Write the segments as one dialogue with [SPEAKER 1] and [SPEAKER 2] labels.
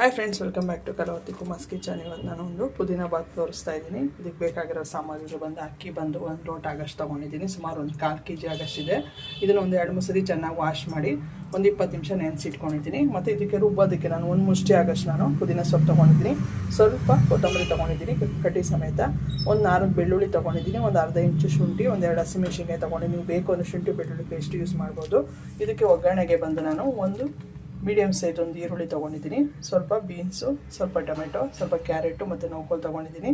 [SPEAKER 1] Hi friends welcome back to Kalavati Kumar's kitchen ಇವತ್ತು ನಾನು ಒಂದು ಪುದೀನ ಬಾತ್ ತೋರಿಸ್ತಾ ಇದ್ದೀನಿ. ಇದಕ್ಕೆ ಬೇಕಾಗಿರೋ ಸಾಮಗ್ರಿಗಳು ಬಂದು ಅಕ್ಕಿ ಬಂದು ಒಂದು ಲೋಟ ಆಗಷ್ಟು ತೊಗೊಂಡಿದ್ದೀನಿ. ಸುಮಾರು ಒಂದು ಕಾಲು ಕೆ ಜಿ ಆಗಷ್ಟಿದೆ ಇದನ್ನು ಒಂದು ಎರಡು ಮೂರು ಸರಿ ಚೆನ್ನಾಗಿ ವಾಶ್ ಮಾಡಿ ಒಂದು ಇಪ್ಪತ್ತು ನಿಮಿಷ ನೆನೆಸಿಟ್ಕೊಂಡಿದ್ದೀನಿ ಮತ್ತು ಇದಕ್ಕೆ ರುಬ್ಬೋದಕ್ಕೆ ನಾನು ಒಂದು ಮುಷ್ಟಿ ಆಗಷ್ಟು ನಾನು ಪುದೀನ ಸೊಪ್ಪು ತೊಗೊಂಡಿದ್ದೀನಿ. ಸ್ವಲ್ಪ ಕೊತ್ತಂಬರಿ ತೊಗೊಂಡಿದ್ದೀನಿ. ಕಟ್ಟಿ ಸಮೇತ ಒಂದು ನಾಲ್ಕು ಬೆಳ್ಳುಳ್ಳಿ ತೊಗೊಂಡಿದ್ದೀನಿ. ಒಂದು ಅರ್ಧ ಇಂಚು ಶುಂಠಿ, ಒಂದು ಎರಡು ಹಸಿಮೆಣಸಿನ್ಕಾಯಿ ತೊಗೊಂಡು ನೀವು ಬೇಕು ಒಂದು ಶುಂಠಿ, ಬೆಳ್ಳುಳ್ಳಿ ಪೇಸ್ಟ್ ಯೂಸ್ ಮಾಡ್ಬೋದು. ಇದಕ್ಕೆ ಒಗ್ಗರಣೆಗೆ ಬಂದು ನಾನು ಒಂದು ಮೀಡಿಯಮ್ ಸೈಜ್ ಒಂದು ಈರುಳ್ಳಿ ತೊಗೊಂಡಿದ್ದೀನಿ. ಸ್ವಲ್ಪ ಬೀನ್ಸು ಸ್ವಲ್ಪ ಟೊಮೆಟೊ, ಸ್ವಲ್ಪ ಕ್ಯಾರೆಟು ಮತ್ತು ನೌಕೋಲ್ ತೊಗೊಂಡಿದ್ದೀನಿ.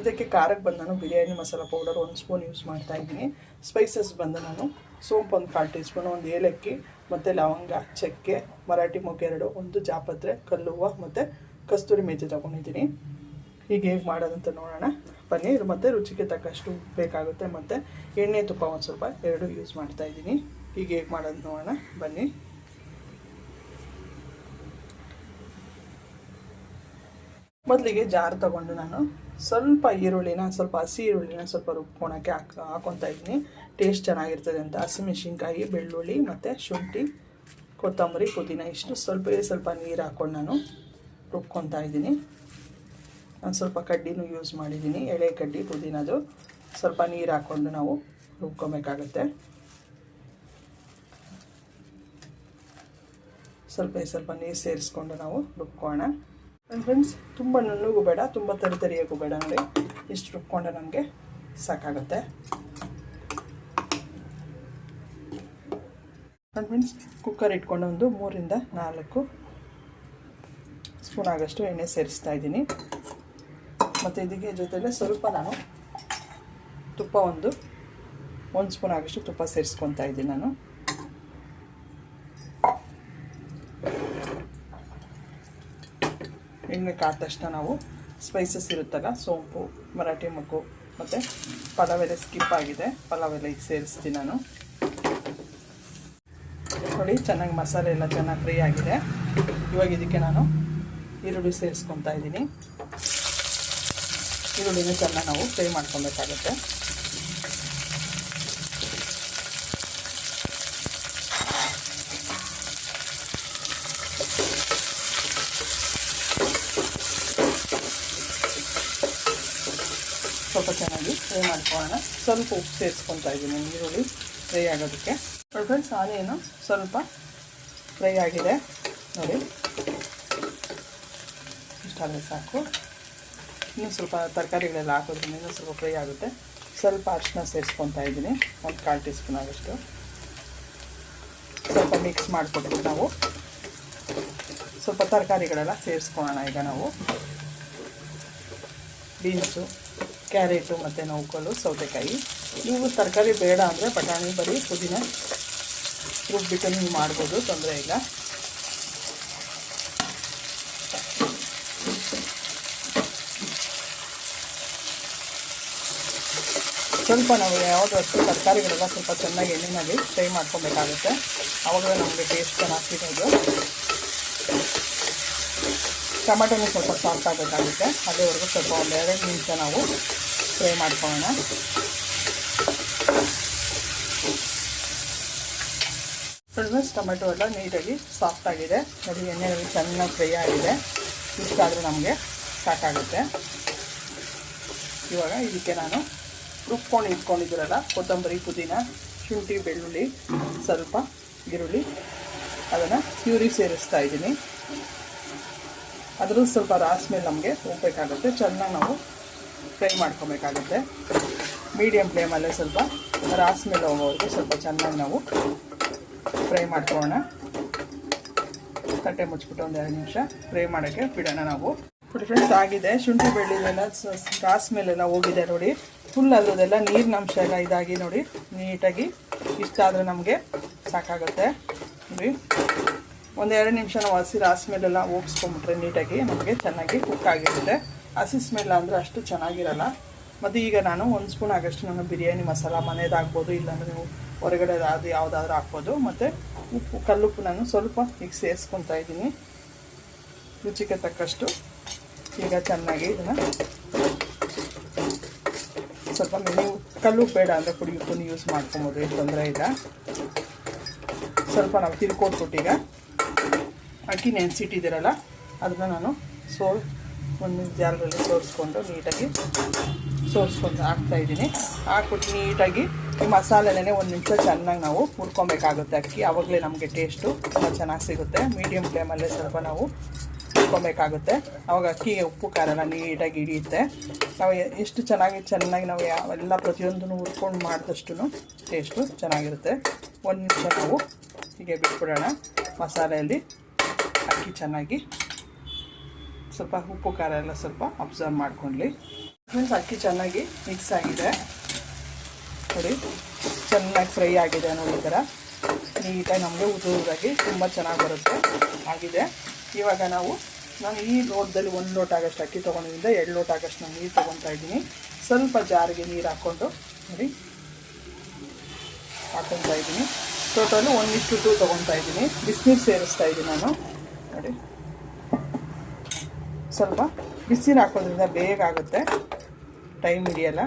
[SPEAKER 1] ಇದಕ್ಕೆ ಖಾರಕ್ಕೆ ಬಂದು ನಾನು ಬಿರಿಯಾನಿ ಮಸಾಲ ಪೌಡರ್ ಒಂದು ಸ್ಪೂನ್ ಯೂಸ್ ಮಾಡ್ತಾ ಇದ್ದೀನಿ. ಸ್ಪೈಸಸ್ ಬಂದು ನಾನು. ಸೋಂಪು ಒಂದು ಕಾಲು ಟೀ ಸ್ಪೂನ್ ಒಂದು ಏಲಕ್ಕಿ ಮತ್ತು ಲವಂಗ, ಚಕ್ಕೆ, ಮರಾಠಿ ಮೊಗ್ಗು ಎರಡು, ಒಂದು ಜಾಪತ್ರೆ ಕಲ್ಲುವ ಮತ್ತು ಕಸ್ತೂರಿ ಮೇಥಿ ತೊಗೊಂಡಿದ್ದೀನಿ. ಈಗ ಹೇಗೆ ಮಾಡೋದಂತ ನೋಡೋಣ. ಪನ್ನೀರ್ ಮತ್ತು ರುಚಿಗೆ ತಕ್ಕಷ್ಟು ಬೇಕಾಗುತ್ತೆ. ಮತ್ತು ಎಣ್ಣೆ ತುಪ್ಪ ಒಂದು ಸ್ವಲ್ಪ ಎರಡು ಯೂಸ್ ಮಾಡ್ತಾಯಿದ್ದೀನಿ ಈಗ ಹೇಗೆ ಮಾಡೋದು ನೋಡೋಣ. ಬನ್ನಿ. ಮೊದಲಿಗೆ ಜಾರ್ ತಗೊಂಡು ನಾನು ಸ್ವಲ್ಪ ಈರುಳ್ಳಿನ, ಸ್ವಲ್ಪ ಹಸಿ ಈರುಳ್ಳಿನ ಸ್ವಲ್ಪ ರುಬ್ಕೊಳಕ್ಕೆ ಹಾಕ್, ಹಾಕೊತಾ ಇದ್ದೀನಿ. ಟೇಸ್ಟ್ ಚೆನ್ನಾಗಿರ್ತದೆ ಅಂತ. ಹಸಿಮೆಣಸಿನ್ಕಾಯಿ, ಬೆಳ್ಳುಳ್ಳಿ ಮತ್ತು ಶುಂಠಿ, ಕೊತ್ತಂಬರಿ, ಪುದೀನ ಇಷ್ಟು ಸ್ವಲ್ಪ ಸ್ವಲ್ಪ ನೀರು ಹಾಕ್ಕೊಂಡು ನಾನು ರುಬ್ಕೊತಾ ಇದ್ದೀನಿ. ನಾನು ಸ್ವಲ್ಪ ಕಡ್ಡಿನೂ ಯೂಸ್ ಮಾಡಿದ್ದೀನಿ. ಎಳೆ ಕಡ್ಡಿ, ಪುದೀನದು ಸ್ವಲ್ಪ ನೀರು ಹಾಕ್ಕೊಂಡು ನಾವು ರುಬ್ಕೊಬೇಕಾಗತ್ತೆ. ಸ್ವಲ್ಪ ಸ್ವಲ್ಪ ನೀರು ಸೇರಿಸ್ಕೊಂಡು ನಾವು ರುಬ್ಕೋಣ ಫ್ರೆಂಡ್ಸ್ ತುಂಬ ನುಣ್ಣಗೂ ಬೇಡ, ತುಂಬ ತರಿ ತರಿಯಾಗೂ ಬೇಡ ನೋಡಿ. ಇಷ್ಟು ರುಬ್ಕೊಂಡ್ರೆ ನಮಗೆ ಸಾಕಾಗುತ್ತೆ. ಫ್ರೆಂಡ್ಸ್ ಕುಕ್ಕರ್ ಇಟ್ಕೊಂಡು ಒಂದು ಮೂರಿಂದ ನಾಲ್ಕು ಸ್ಪೂನ್ ಆಗೋಷ್ಟು ಎಣ್ಣೆ ಸೇರಿಸ್ತಾ ಇದ್ದೀನಿ. ಮತ್ತು ಇದಕ್ಕೆ ಜೊತೆಯಲ್ಲೇ ಸ್ವಲ್ಪ ನಾನು ತುಪ್ಪ ಒಂದು ಒಂದು ಸ್ಪೂನ್ ಆಗೋಷ್ಟು ತುಪ್ಪ ಸೇರಿಸ್ಕೊತಾ ಇದ್ದೀನಿ ನಾನು. ಎಣ್ಣೆ ಕಾದ ತಕ್ಷಣ ನಾವು ಸ್ಪೈಸಸ್ ಇರುತ್ತಲ್ಲ, ಸೋಂಪು, ಮರಾಠಿ ಮೊಗ್ಗು ಮತ್ತು ಪಲಾವೆಲೆ ಸ್ಕಿಪ್ ಆಗಿದೆ. ಪಲಾವ್ ಎಲ್ಲ ಈಗ ಸೇರಿಸ್ತೀನಿ ನಾನು. ನೋಡಿ, ಚೆನ್ನಾಗಿ ಮಸಾಲೆ ಎಲ್ಲ ಚೆನ್ನಾಗಿ ಫ್ರೀ ಆಗಿದೆ. ಇವಾಗ ಇದಕ್ಕೆ ನಾನು ಈರುಳ್ಳಿ ಸೇರಿಸ್ಕೊತಾ ಇದ್ದೀನಿ. ಈರುಳ್ಳಿನೂ ಚೆನ್ನಾಗಿ ನಾವು ಫ್ರೈ ಮಾಡ್ಕೊಬೇಕಾಗುತ್ತೆ. ಸ್ವಲ್ಪ ಚೆನ್ನಾಗಿ ಫ್ರೈ ಮಾಡ್ಕೊಳ್ಳೋಣ. ಸ್ವಲ್ಪ ಉಪ್ಪು ಸೇರಿಸ್ಕೊತಾ ಇದ್ದೀನಿ, ಈರುಳ್ಳಿ ಫ್ರೈ ಆಗೋದಕ್ಕೆ. ಫ್ರೆಂಡ್ಸ್ ಆನಿಯನು ಸ್ವಲ್ಪ ಫ್ರೈ ಆಗಿದೆ. ನೋಡಿ. ಇಷ್ಟಾದರೆ ಸಾಕು. ಇನ್ನೂ ಸ್ವಲ್ಪ ತರಕಾರಿಗಳೆಲ್ಲ ಹಾಕೋದ್ರಿಂದ ಇನ್ನೂ ಸ್ವಲ್ಪ ಫ್ರೈ ಆಗುತ್ತೆ. ಸ್ವಲ್ಪ ಅರಿಶಿನ ಸೇರಿಸ್ಕೊತಾ ಇದ್ದೀನಿ, ಒಂದು ಕಾಲು ಟೀ ಸ್ಪೂನ್ ಆಗೋಷ್ಟು ಸ್ವಲ್ಪ ಮಿಕ್ಸ್ ಮಾಡಿಕೊಡ್ತೀವಿ ನಾವು. ಸ್ವಲ್ಪ ತರಕಾರಿಗಳೆಲ್ಲ ಸೇರಿಸ್ಕೊಳ್ಳೋಣ ಈಗ ನಾವು. ಬೀನ್ಸು. ಕ್ಯಾರೆಟು ಮತ್ತು ನೌಕಲು ಸೌತೆಕಾಯಿ. ನೀವು ತರಕಾರಿ ಬೇಡ ಅಂದರೆ ಬಟಾಣಿ, ಬರೀ ಪುದೀನ ರುಬ್ಬಿಟ್ಟು ನೀವು ಮಾಡ್ಬೋದು, ತೊಂದರೆ ಇಲ್ಲ. ಸ್ವಲ್ಪ ನಾವು ಯಾವುದಷ್ಟು ತರಕಾರಿಗಳೆಲ್ಲ ಸ್ವಲ್ಪ ಚೆನ್ನಾಗಿ ಎಣ್ಣೆನಲ್ಲಿ ಫ್ರೈ ಮಾಡ್ಕೊಬೇಕಾಗುತ್ತೆ. ಆವಾಗ ನಮಗೆ ಟೇಸ್ಟ್ ಚೆನ್ನಾಗಿ ಸಿಗೋದು. ಟೊಮೆಟೊನು ಸ್ವಲ್ಪ ಸಾಫ್ಟ್ ಆಗಬೇಕಾಗುತ್ತೆ. ಅಲ್ಲಿವರೆಗೂ ಸ್ವಲ್ಪ ಒಂದು ಎರಡು ನಿಮಿಷ ನಾವು ಫ್ರೈ ಮಾಡ್ಕೊಳ್ಳೋಣ. ಫ್ರೆಂಡ್ಸ್, ಟೊಮೆಟೊ ಎಲ್ಲ ನೀಟಾಗಿ ಸಾಫ್ಟ್ ಆಗಿದೆ. ನೋಡಿ, ಎಣ್ಣೆಯಲ್ಲಿ ಚೆನ್ನಾಗಿ ಫ್ರೈ ಆಗಿದೆ. ಇಷ್ಟಾದರೂ ನಮಗೆ ಸಾಕಾಗುತ್ತೆ ಇವಾಗ ಇದಕ್ಕೆ ನಾನು ರುಬ್ಕೊಂಡು ಇಟ್ಕೊಂಡಿದ್ದೀರಲ್ಲ, ಕೊತ್ತಂಬರಿ, ಪುದೀನ, ಶುಂಠಿ, ಬೆಳ್ಳುಳ್ಳಿ, ಸ್ವಲ್ಪ ಈರುಳ್ಳಿ, ಅದನ್ನು ಪ್ಯೂರಿ ಸೇರಿಸ್ತಾ ಇದ್ದೀನಿ. ಅದ್ರೂ ಸ್ವಲ್ಪ ರಾಸ್ ಮೇಲೆ ನಮಗೆ ಹೋಗ್ಬೇಕಾಗುತ್ತೆ. ಚೆನ್ನಾಗಿ ನಾವು ಫ್ರೈ ಮಾಡ್ಕೊಬೇಕಾಗುತ್ತೆ. ಮೀಡಿಯಮ್ ಫ್ಲೇಮಲ್ಲೇ ಸ್ವಲ್ಪ ರಾಸ್ ಮೇಲೆ ಹೋಗೋವರೆಗೂ ಸ್ವಲ್ಪ ಚೆನ್ನಾಗಿ ನಾವು ಫ್ರೈ ಮಾಡ್ಕೊಳ್ಳೋಣ. ತಟ್ಟೆ ಮುಚ್ಚಿಬಿಟ್ಟು ಒಂದು ಎರಡು ನಿಮಿಷ ಫ್ರೈ ಮಾಡೋಕ್ಕೆ ಬಿಡೋಣ ನಾವು. ಫ್ರೆಂಡ್ಸ್, ಆಗಿದೆ. ಶುಂಠಿ ಬೆಳ್ಳಿದೆಲ್ಲ ರಾಸ್ ಮೇಲೆಲ್ಲ ಹೋಗಿದೆ ನೋಡಿ. ಫುಲ್ ಅಲ್ಲೋದೆಲ್ಲ ನೀರಿನ ಅಂಶ ಎಲ್ಲ ಇದಾಗಿ ನೋಡಿ. ನೀಟಾಗಿ ಇಷ್ಟ ನಮಗೆ ಸಾಕಾಗುತ್ತೆ. ನೋಡಿ. ಒಂದು ಎರಡು ನಿಮಿಷ ನಾವು ಹಸಿ ರಾಸ್ ಮೇಲೆಲ್ಲ ಹೋಗಿಸ್ಕೊಂಬಿಟ್ರೆ ನೀಟಾಗಿ ನಮಗೆ ಚೆನ್ನಾಗಿ ಕುಕ್ ಆಗಿರುತ್ತೆ. ಹಸಿ ಸ್ಮೆಲ್ ಅಂದರೆ ಅಷ್ಟು ಚೆನ್ನಾಗಿರಲ್ಲ. ಮತ್ತು ಈಗ ನಾನು ಒಂದು ಸ್ಪೂನ್ ಆಗಷ್ಟು ನಾನು ಬಿರಿಯಾನಿ ಮಸಾಲ ಮನೆಯದು ಹಾಕ್ಬೋದು, ಇಲ್ಲಾಂದರೆ ನೀವು ಹೊರಗಡೆ ಅದು ಯಾವುದಾದ್ರೂ ಹಾಕ್ಬೋದು. ಮತ್ತು ಉಪ್ಪು, ಕಲ್ಲುಪ್ಪು ನಾನು ಸ್ವಲ್ಪ ಈಗ ಸೇರಿಸ್ಕೊತಾ ಇದ್ದೀನಿ. ರುಚಿಗೆ ತಕ್ಕಷ್ಟು ಈಗ ಚೆನ್ನಾಗಿ ಇದನ್ನು ಸ್ವಲ್ಪ ನೀವು ಕಲ್ಲು ಬೇಡ ಅಂದರೆ ಪುಡಿ ಉಪ್ಪನ್ನು ಯೂಸ್ ಮಾಡ್ಕೊಬೋದು ತೊಂದರೆ ಇಲ್ಲ. ಸ್ವಲ್ಪ ನಾವು ತಿರ್ಕೊಟ್ಬಿಟ್ಟು ಈಗ ಅಕ್ಕಿ ನೆನೆಸಿಟ್ಟಿದ್ದೀರಲ್ಲ, ಅದನ್ನು ನಾನು ಸೋ ಒಂದು ಜಾಲರಲ್ಲಿ ಸೋರಿಸ್ಕೊಂಡು ನೀಟಾಗಿ ಸೋರಿಸ್ಕೊಂಡು ಹಾಕ್ತಾಯಿದ್ದೀನಿ ಹಾಕ್ಬಿಟ್ಟು ನೀಟಾಗಿ ಈ ಮಸಾಲೆನೇ ಒಂದು ನಿಮಿಷ ಚೆನ್ನಾಗಿ ನಾವು ಹುರ್ಕೊಬೇಕಾಗುತ್ತೆ ಅಕ್ಕಿ. ಆವಾಗಲೇ ನಮಗೆ ಟೇಸ್ಟು ತುಂಬ ಚೆನ್ನಾಗಿ ಸಿಗುತ್ತೆ. ಮೀಡಿಯಮ್ ಫ್ಲೇಮಲ್ಲೇ ಸ್ವಲ್ಪ ನಾವು ಹುರ್ಕೊಬೇಕಾಗುತ್ತೆ. ಆವಾಗ ಅಕ್ಕಿಗೆ ಉಪ್ಪು, ಖಾರ ನೀಟಾಗಿ ಹಿಡಿಯುತ್ತೆ. ನಾವು ಎಷ್ಟು ಚೆನ್ನಾಗಿ ಚೆನ್ನಾಗಿ ನಾವು ಯಾವೆಲ್ಲ ಪ್ರತಿಯೊಂದನ್ನು ಹುರ್ಕೊಂಡು ಮಾಡಿದಷ್ಟು ಟೇಸ್ಟು ಚೆನ್ನಾಗಿರುತ್ತೆ. ಒಂದು ನಿಮಿಷ ನಾವು ಹೀಗೆ ಬಿಟ್ಬಿಡೋಣ ಮಸಾಲೆಯಲ್ಲಿ. ಅಕ್ಕಿ ಚೆನ್ನಾಗಿ. ಸ್ವಲ್ಪ ಉಪ್ಪು, ಖಾರ ಎಲ್ಲ ಸ್ವಲ್ಪ ಅಬ್ಸರ್ವ್ ಮಾಡ್ಕೊಳ್ಳಿ ಫ್ರೆಂಡ್ಸ್ ಅಕ್ಕಿ ಚೆನ್ನಾಗಿ ಮಿಕ್ಸ್ ಆಗಿದೆ. ನೋಡಿ, ಚೆನ್ನಾಗಿ ಫ್ರೈ ಆಗಿದೆ ನೋಡಿ ಈ ಥರ ನೀಟಾಗಿ ನಮಗೆ ಉದುರಾಗಿ ತುಂಬ ಚೆನ್ನಾಗಿ ಬರುತ್ತೆ. ಆಗಿದೆ. ಇವಾಗ ನಾವು, ನಾನು ಈ ಲೋಟದಲ್ಲಿ ಒಂದು ಲೋಟ ಆಗೋಷ್ಟು ಅಕ್ಕಿ ತೊಗೊಂಡಿದ್ದ ಎರಡು ಲೋಟ ಆಗೋಷ್ಟು ನಾನು ನೀರು ತೊಗೊತಾ ಇದ್ದೀನಿ. ಸ್ವಲ್ಪ ಜಾರಿಗೆ ನೀರು ಹಾಕ್ಕೊಂಡು, ನೋಡಿ. ಹಾಕೊತಾ ಇದ್ದೀನಿ. ಟೋಟಲು ಒಂದು ಇಷ್ಟು ಟೂ ತೊಗೊತಾ ಇದ್ದೀನಿ. ಬಿಸಿನೀರು ಸೇರಿಸ್ತಾ ಇದ್ದೀನಿ ನಾನು. ನೋಡಿ ಸ್ವಲ್ಪ ಬಿಸಿ ಹಾಕೋದ್ರಿಂದ ಬೇಗ ಆಗುತ್ತೆ. ಟೈಮ್ ಹಿಡಿಯಲ್ಲ.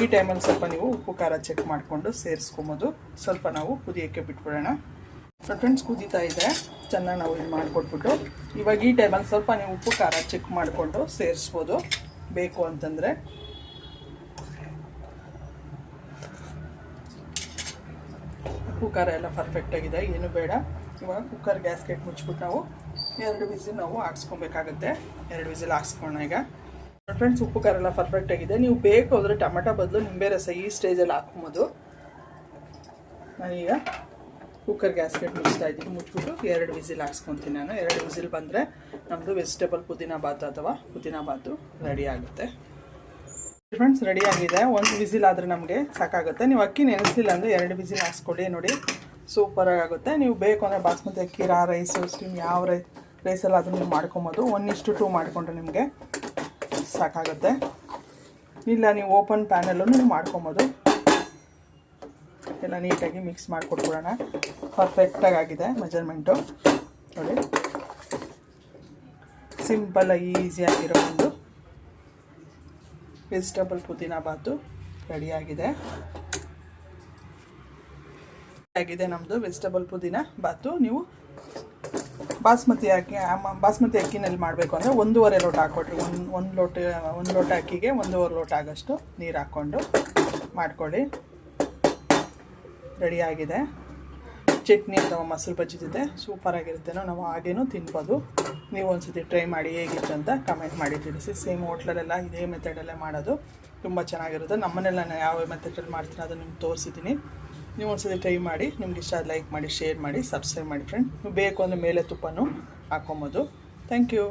[SPEAKER 1] ಈ ಟೈಮಲ್ಲಿ ಸ್ವಲ್ಪ ನೀವು ಉಪ್ಪು, ಖಾರ ಚೆಕ್ ಮಾಡಿಕೊಂಡು ಸೇರಿಸ್ಕೊಬೋದು. ಸ್ವಲ್ಪ ನಾವು ಕುದಿಯೋಕ್ಕೆ ಬಿಟ್ಬಿಡೋಣ. ಫ್ರೆಂಡ್ಸ್ ಕುದೀತಾ ಇದೆ. ಚೆನ್ನಾಗಿ ನಾವು ಇದು ಮಾಡಿಕೊಟ್ಬಿಟ್ಟು. ಇವಾಗ ಈ ಟೈಮಲ್ಲಿ ಸ್ವಲ್ಪ ನೀವು ಉಪ್ಪು, ಖಾರ ಚೆಕ್ ಮಾಡಿಕೊಂಡು ಸೇರಿಸ್ಬೋದು. ಬೇಕು ಅಂತಂದರೆ. ಉಪ್ಪು, ಖಾರ ಎಲ್ಲ ಪರ್ಫೆಕ್ಟಾಗಿದೆ ಏನು ಬೇಡ. ಇವಾಗ ಕುಕ್ಕರ್ ಗ್ಯಾಸ್ಕೆಟ್ ಮುಚ್ಬಿಟ್ಟು ನಾವು ಎರಡು ವಿಸಿಲ್ ನಾವು ಹಾಕ್ಸ್ಕೊಬೇಕಾಗುತ್ತೆ. ಎರಡು ವಿಸಿಲ್ ಹಾಕ್ಸ್ಕೊಳ್ಳೋಣ ಈಗ. ಫ್ರೆಂಡ್ಸ್ ಉಪ್ಪು, ಖಾರ ಎಲ್ಲ ಪರ್ಫೆಕ್ಟ್ ಆಗಿದೆ. ನೀವು ಬೇಕು ಅಂದರೆ ಟೊಮೆಟೊ ಬದಲು ನಿಂಬೆ ರಸ ಈ ಸ್ಟೇಜಲ್ಲಿ ಹಾಕ್ಬೋದು. ನಾನೀಗ ಕುಕ್ಕರ್ ಗ್ಯಾಸ್ಕೆಟ್ ಮುಚ್ತಾ ಇದ್ದೀನಿ. ಮುಚ್ಬಿಟ್ಟು ಎರಡು ವಿಸಿಲ್ ಹಾಕ್ಸ್ಕೊತೀನಿ ನಾನು. ಎರಡು ವಿಸಿಲ್ ಬಂದರೆ ನಮ್ಮದು ವೆಜಿಟೇಬಲ್ ಪುದೀನ ಬಾತು ಅಥವಾ ಪುದೀನ ಬಾತು ರೆಡಿ ಆಗುತ್ತೆ. ಫ್ರೆಂಡ್ಸ್ ರೆಡಿ ಆಗಿದೆ. ಒಂದು ವಿಸಿಲ್ ಆದರೆ ನಮಗೆ ಸಾಕಾಗುತ್ತೆ. ನೀವು ಅಕ್ಕಿ ನೆನೆಸಿಲ್ಲ ಅಂದರೆ ಎರಡು ವಿಸಿಲ್ ಹಾಕ್ಸ್ಕೊಳ್ಳಿ ನೋಡಿ. ಸೂಪರಾಗಿ ಆಗುತ್ತೆ. ನೀವು ಬೇಕು ಅಂದರೆ ಬಾಸ್ಮತಿ ಅಕ್ಕಿ, ರಾ ರೈಸು ಸ್ಟೀಮ್ ಯಾವ ರೈ ರೈಸಲ್ಲಿ ಅದನ್ನು ನೀವು ಮಾಡ್ಕೊಬೋದು. ಒನ್ ಇಷ್ಟು ಟೂ ಮಾಡಿಕೊಂಡ್ರೆ ನಿಮಗೆ ಸಾಕಾಗುತ್ತೆ. ಇಲ್ಲ, ನೀವು ಓಪನ್ ಪ್ಯಾನಲ್ಲೂ ನೀವು ಮಾಡ್ಕೊಬೋದು. ಎಲ್ಲ ನೀಟಾಗಿ ಮಿಕ್ಸ್ ಮಾಡಿಕೊಟ್ಬಿಡೋಣ. ಪರ್ಫೆಕ್ಟಾಗಿ ಆಗಿದೆ ಮೆಜರ್ಮೆಂಟು ನೋಡಿ. ಸಿಂಪಲ್ ಈಸಿಯಾಗಿರೋ ಒಂದು ವೆಜಿಟೇಬಲ್ ಪುದೀನ ಬಾತು ರೆಡಿಯಾಗಿದೆ ಆಗಿದೆ ನಮ್ಮದು ವೆಜಿಟೇಬಲ್ ಪುದೀನ. ಬಾತು, ನೀವು ಬಾಸ್ಮತಿ ಅಕ್ಕಿ ಬಾಸ್ಮತಿ ಅಕ್ಕಿನಲ್ಲಿ ಮಾಡಬೇಕು ಅಂದರೆ ಒಂದೂವರೆ ಲೋಟ ಹಾಕ್ಕೊಡ್ರಿ. ಒಂದು ಒಂದು ಲೋಟ ಒಂದು ಲೋಟ ಅಕ್ಕಿಗೆ ಒಂದೂವರೆ ಲೋಟ ಆಗೋಷ್ಟು ನೀರು ಹಾಕ್ಕೊಂಡು ಮಾಡ್ಕೊಳ್ಳಿ. ರೆಡಿಯಾಗಿದೆ ಚಟ್ನಿ ಅಥವಾ ಮೊಸರು ಬಜ್ಜಿ ಜೊತೆ ಸೂಪರಾಗಿರುತ್ತೆ ನಾವು ಹಾಗೇನೂ ತಿನ್ಬೋದು. ನೀವು ಒಂದ್ಸತಿ ಟ್ರೈ ಮಾಡಿ ಹೇಗಿತ್ತು ಅಂತ ಕಮೆಂಟ್ ಮಾಡಿ ತಿಳಿಸಿ. ಸೇಮ್ ಹೋಟ್ಲಲ್ಲೆಲ್ಲ ಇದೇ ಮೆಥಡಲ್ಲೇ ಮಾಡೋದು. ತುಂಬ ಚೆನ್ನಾಗಿರುತ್ತೆ. ನಮ್ಮನೆಲ್ಲ ನಾನು ಯಾವ ಮೆಥಡಲ್ಲಿ ಮಾಡ್ತೀನಿ ಅದನ್ನು ನಿಮ್ಗೆ ತೋರಿಸಿದ್ದೀನಿ. ನೀವು ಒಂದ್ಸತಿ ಟ್ರೈ ಮಾಡಿ, ನಿಮ್ಗೆ ಇಷ್ಟ ಲೈಕ್ ಮಾಡಿ ಶೇರ್ ಮಾಡಿ ಸಬ್ಸ್ಕ್ರೈಬ್ ಮಾಡಿ ಫ್ರೆಂಡ್ ನೀವು ಬೇಕು ಅಂದರೆ ಮೇಲೆ ತುಪ್ಪನೂ ಹಾಕೊಬೋದು. Thank you